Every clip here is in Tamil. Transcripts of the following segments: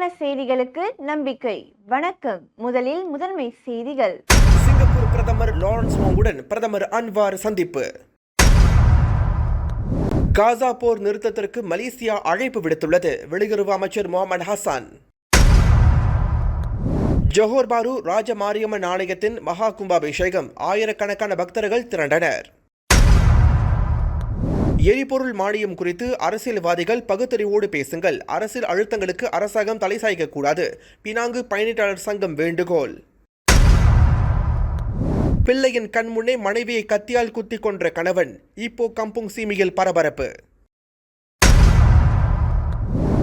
உண்மையான செய்திகளுக்கு நம்பிக்கை. வணக்கம். முதலில் முதன்மை செய்திகள். சிங்கப்பூர் பிரதமர் லாரன்ஸ் மோங்குடன் பிரதமர் அன்வார் சந்திப்பு. காசா போர் நிறுத்தத்திற்கு மலேசியா அழைப்பு விடுத்துள்ளது. வெளியுறவு அமைச்சர் முகமது ஹசான். ஜோஹர் பாரு ராஜமாரியம்மன் ஆலயத்தின் மகா கும்பாபிஷேகம் ஆயிரக்கணக்கான பக்தர்கள் திரண்டனர். எரிபொருள் மானியம் குறித்து அரசியல்வாதிகள் பகுத்தறிவோடு பேசுங்கள். அரசியல் அழுத்தங்களுக்கு அரசாங்கம் தலை சாய்க்கக்கூடாது. பினாங்கு பயணிட்டாளர் சங்கம் வேண்டுகோள். பிள்ளையின் கண்முன்னே மனைவியை கத்தியால் குத்தி கொன்ற கணவன். இப்போ கம்புங் சீமியில் பரபரப்பு.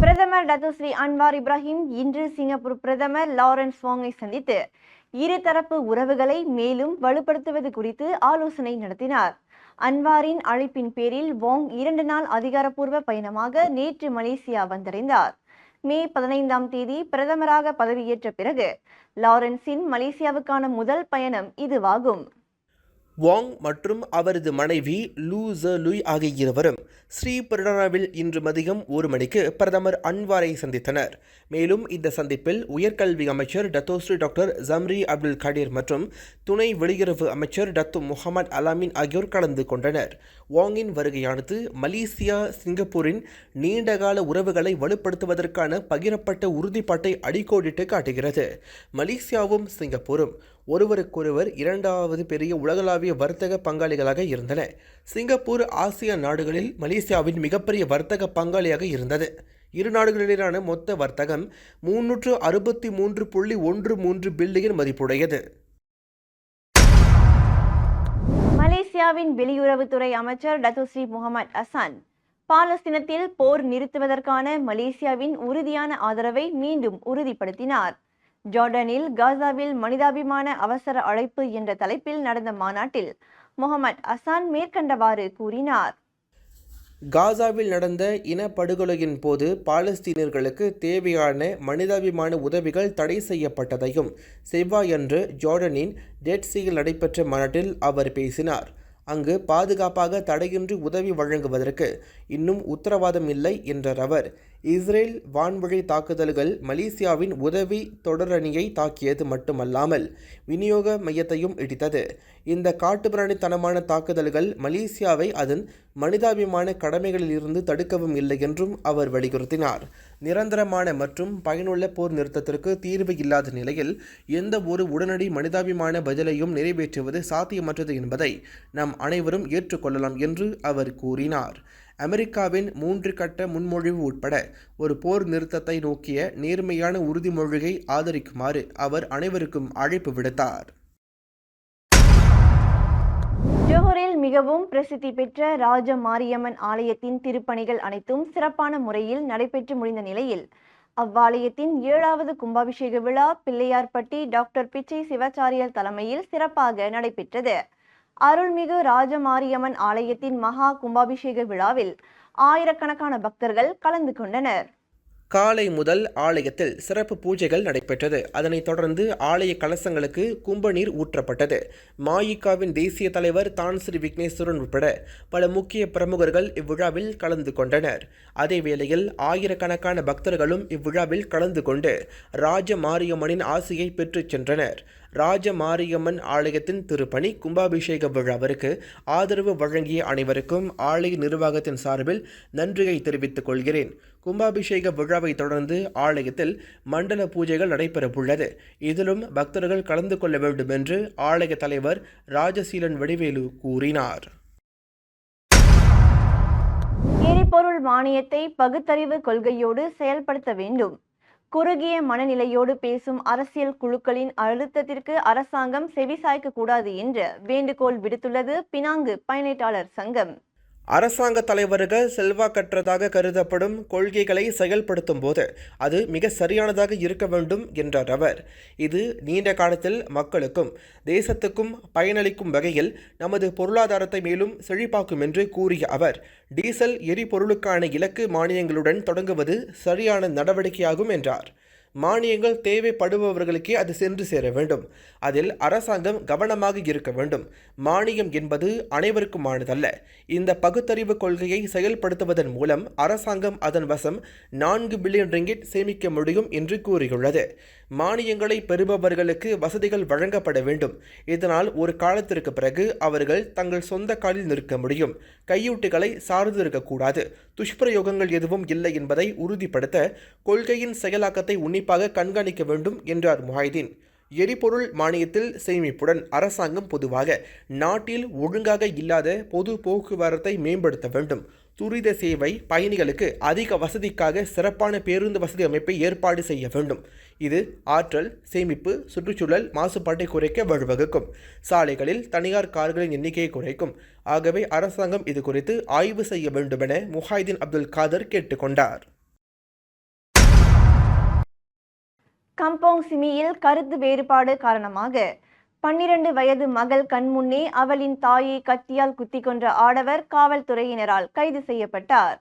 பிரதமர் டத்துஸ்ரீ அன்வார் இப்ராஹிம் இன்று சிங்கப்பூர் பிரதமர் லாரன்ஸ் வாங்கை சந்தித்து இருதரப்பு உறவுகளை மேலும் வலுப்படுத்துவது குறித்து ஆலோசனை நடத்தினார். அன்வாரின் அழைப்பின் பேரில் வோங் இரண்டு நாள் அதிகாரப்பூர்வ பயணமாக நேற்று மலேசியா வந்தடைந்தார். மே பதினைந்தாம் தேதி பிரதமராக பதவியேற்ற பிறகு லாரன்ஸின் மலேசியாவுக்கான முதல் பயணம் இதுவாகும். வாங் மற்றும் அவரது மனைவி லூ ஜ லுய் ஆகிய இருவரும் ஸ்ரீ இன்று மதியம் ஒரு மணிக்கு பிரதமர் அன்வாரை சந்தித்தனர். மேலும் இந்த சந்திப்பில் உயர்கல்வி அமைச்சர் Datuk Seri doctor Zambry Abdul Kadir மற்றும் துணை வெளியுறவு அமைச்சர் டத்து முகமது அலாமின் ஆகியோர் கலந்து கொண்டனர். வாங்கின் வருகையானது மலேசியா சிங்கப்பூரின் நீண்டகால உறவுகளை வலுப்படுத்துவதற்கான பகிரப்பட்ட உறுதிப்பாட்டை அடிக்கோடிட்டு காட்டுகிறது. மலேசியாவும் சிங்கப்பூரும் ஒருவருக்கொருவர் இரண்டாவது பெரிய உலகளாவிய வர்த்தக பங்காளிகளாக இருந்தன. சிங்கப்பூர் ஆசிய நாடுகளில் மலேசியாவின் மிகப்பெரிய வர்த்தக பங்காளியாக இருந்தது. இரு நாடுகளிலான மொத்த வர்த்தகம் முன்னூற்று அறுபத்தி மூன்று புள்ளி ஒன்று மூன்று பில்லியன் மதிப்புடையது. மலேசியாவின் வெளியுறவுத்துறை அமைச்சர் டத்துஸ்ரீ முகமது அசான் பாலஸ்தீனத்தில் போர் நிறுத்துவதற்கான மலேசியாவின் உறுதியான ஆதரவை மீண்டும் உறுதிப்படுத்தினார். ஜார்டனில் காசாவில் மனிதாபிமான அவசர அழைப்பு என்ற தலைப்பில் நடந்த மாநாட்டில் முகமது அசான் மேற்கண்டவாறு கூறினார். காசாவில் நடந்த இனப்படுகொலையின் போது பாலஸ்தீனியர்களுக்கு தேவையான மனிதாபிமான உதவிகள் தடை செய்யப்பட்டதையும் செவ்வாயன்று ஜார்டனின் டெட்சியில் நடைபெற்ற மாநாட்டில் அவர் பேசினார். அங்கு பாதுகாப்பாக தடையின்றி உதவி வழங்குவதற்கு இன்னும் உத்தரவாதம் இல்லை என்றார் அவர். இஸ்ரேல் வான்வழி தாக்குதல்கள் மலேசியாவின் உதவி தொடரணியை தாக்கியது மட்டுமல்லாமல் விநியோக மையத்தையும் இடித்தது. இந்த காட்டுப்பிராணித்தனமான தாக்குதல்கள் மலேசியாவை அதன் மனிதாபிமான கடமைகளிலிருந்து தடுக்கவும் இல்லை என்றும் அவர் வலியுறுத்தினார். நிரந்தரமான மற்றும் பயனுள்ள போர் நிறுத்தத்திற்கு தீர்வு இல்லாத நிலையில் எந்த ஒரு உடனடி மனிதாபிமான பதிலையும் நிறைவேற்றுவது சாத்தியமற்றது என்பதை நாம் அனைவரும் ஏற்றுக்கொள்ளலாம் என்று அவர் கூறினார். அமெரிக்காவின் மூன்று கட்ட முன்மொழிவு உட்பட ஒரு போர் நிறுத்தத்தை நோக்கிய நேர்மையான உறுதிமொழியை ஆதரிக்குமாறு அவர் அனைவருக்கும் அழைப்பு விடுத்தார். ஜோஹரில் மிகவும் பிரசித்தி பெற்ற ராஜ மாரியம்மன் ஆலயத்தின் திருப்பணிகள் அனைத்தும் சிறப்பான முறையில் நடைபெற்று முடிந்த நிலையில் அவ்வாலயத்தின் ஏழாவது கும்பாபிஷேக விழா பிள்ளையார்பட்டி டாக்டர் பிச்சை சிவாச்சாரியர் தலைமையில் சிறப்பாக நடைபெற்றது. அருள்மிகு ராஜமாரியம்மன் ஆலயத்தின் மகா கும்பாபிஷேக விழாவில் ஆயிரக்கணக்கான பக்தர்கள் கலந்து கொண்டனர். காலை முதல் ஆலயத்தில் சிறப்பு பூஜைகள் நடைபெற்றது. அதனைத் தொடர்ந்து ஆலய கலசங்களுக்கு கும்பநீர் ஊற்றப்பட்டது. மாயிகாவின் தேசிய தலைவர் தான் ஸ்ரீ விக்னேஸ்வரன் உட்பட பல முக்கிய பிரமுகர்கள் இவ்விழாவில் கலந்து கொண்டனர். அதே வேளையில் ஆயிரக்கணக்கான பக்தர்களும் இவ்விழாவில் கலந்து கொண்டு ராஜ மாரியம்மனின் ஆசையை பெற்றுச் சென்றனர். ராஜ மாரியம்மன் ஆலயத்தின் திருப்பணி கும்பாபிஷேக விழாவிற்கு ஆதரவு வழங்கிய அனைவருக்கும் ஆலய நிர்வாகத்தின் சார்பில் நன்றியை தெரிவித்துக் கொள்கிறேன். கும்பாபிஷேக விழாவை தொடர்ந்து ஆலயத்தில் மண்டல பூஜைகள் நடைபெறவுள்ளது. இதிலும் பக்தர்கள் கலந்து கொள்ள வேண்டும் என்று ஆலய தலைவர் ராஜசீலன் வடிவேலு கூறினார். எரிபொருள் மானியத்தை பகுத்தறிவு கொள்கையோடு செயல்படுத்த வேண்டும். குறுகிய மனநிலையோடு பேசும் அரசியல் குழுக்களின் அழுத்தத்திற்கு அரசாங்கம் செவிசாய்க்க கூடாது என்று வேண்டுகோள் விடுத்துள்ளது பினாங்கு பயனீட்டாளர் சங்கம். அரசாங்க தலைவர்கள் செல்வாக்கற்றதாக கருதப்படும் கொள்கைகளை செயல்படுத்தும் போது அது மிக சரியானதாக இருக்க வேண்டும் என்றார் அவர். இது நீண்ட காலத்தில் மக்களுக்கும் தேசத்துக்கும் பயனளிக்கும் வகையில் நமது பொருளாதாரத்தை மேலும் செழிப்பாக்கும் என்று கூறிய அவர் டீசல் எரிபொருளுக்கான இலக்கு மானியங்களுடன் தொடங்குவது சரியான நடவடிக்கையாகும் என்றார். மானியங்கள் தேவைப்படுபவர்களுக்கே அது சென்று சேர வேண்டும். அதில் அரசாங்கம் கவனமாக இருக்க வேண்டும். மானியம் என்பது அனைவருக்குமானதல்ல. இந்த பகுத்தறிவு கொள்கையை செயல்படுத்துவதன் மூலம் அரசாங்கம் அதன் வசம் நான்கு பில்லியன் ரிங்கிட் சேமிக்க முடியும் என்று கூறியுள்ளது. மானியங்களை பெறுபவர்களுக்கு வசதிகள் வழங்கப்பட வேண்டும். இதனால் ஒரு காலத்திற்கு பிறகு அவர்கள் தங்கள் சொந்த காலில் நிற்க முடியும். கையூட்டுகளை சார்ந்து இருக்கக்கூடாது. துஷ்பிரயோகங்கள் எதுவும் இல்லை என்பதை உறுதிப்படுத்த கொள்கையின் செயலாக்கத்தை உன்னிப்பாக கண்காணிக்க வேண்டும் என்றார் முஹைதீன் எரிபொருள் மானியத்தில் சேமிப்புடன் அரசாங்கம் பொதுவாக நாட்டில் ஒழுங்காக இல்லாத பொது போக்குவரத்தை மேம்படுத்த வேண்டும். துரித சேவை பயணிகளுக்கு அதிக வசதிக்காக சிறப்பான பேருந்து வசதி அமைப்பை ஏற்பாடு செய்ய வேண்டும். இது ஆற்றல் சேமிப்பு சுற்றுச்சூழல் மாசுபாட்டை குறைக்க வழிவகுக்கும். சாலைகளில் தனியார் கார்களின் எண்ணிக்கையை குறைக்கும். ஆகவே அரசாங்கம் இது குறித்து ஆய்வு செய்ய வேண்டுமென முஹாய்தீன் அப்துல் காதர் கேட்டுக்கொண்டார். கம்போங் சிமியில் கருத்து வேறுபாடு காரணமாக பன்னிரண்டு வயது மகள் கண்முன்னே அவளின் தாயை கத்தியால் குத்தி கொன்ற ஆடவர் காவல்துறையினரால் கைது செய்யப்பட்டார்.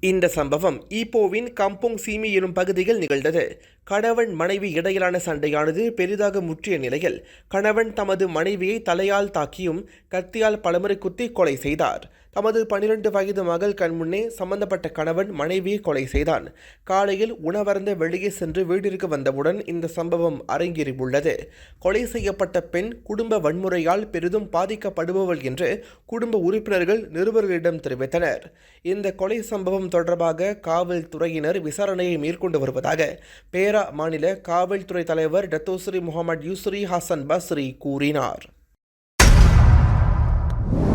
இந்த சம்பவம் ஈப்போவின் கம்போங் சீமி எனும் பகுதியில் நிகழ்ந்தது. கணவன் மனைவி இடையிலான சண்டையானது பெரிதாக முற்றிய நிலையில் கணவன் தமது மனைவியை தலையால் தாக்கியும் கத்தியால் பலமுறை குத்தி கொலை செய்தார். தமது பனிரெண்டு வயது மகள் கண்முன்னே சம்பந்தப்பட்ட கணவன் மனைவியை கொலை செய்தான். காலையில் உணவருந்த வெளியே சென்று வீட்டிற்கு வந்தவுடன் இந்த சம்பவம் அரங்கேறியுள்ளது. கொலை செய்யப்பட்ட பெண் குடும்ப வன்முறையால் பெரிதும் பாதிக்கப்படுபவள் என்று குடும்ப உறுப்பினர்கள் நிருபர்களிடம் தெரிவித்தனர். இந்த கொலை சம்பவம் தொடர்பாக காவல்துறையினர் விசாரணையை மேற்கொண்டு வருவதாக பேரா மாநில காவல்துறை தலைவர் Datuk Seri Mohamad Yusri Hassan Basri கூறினார்.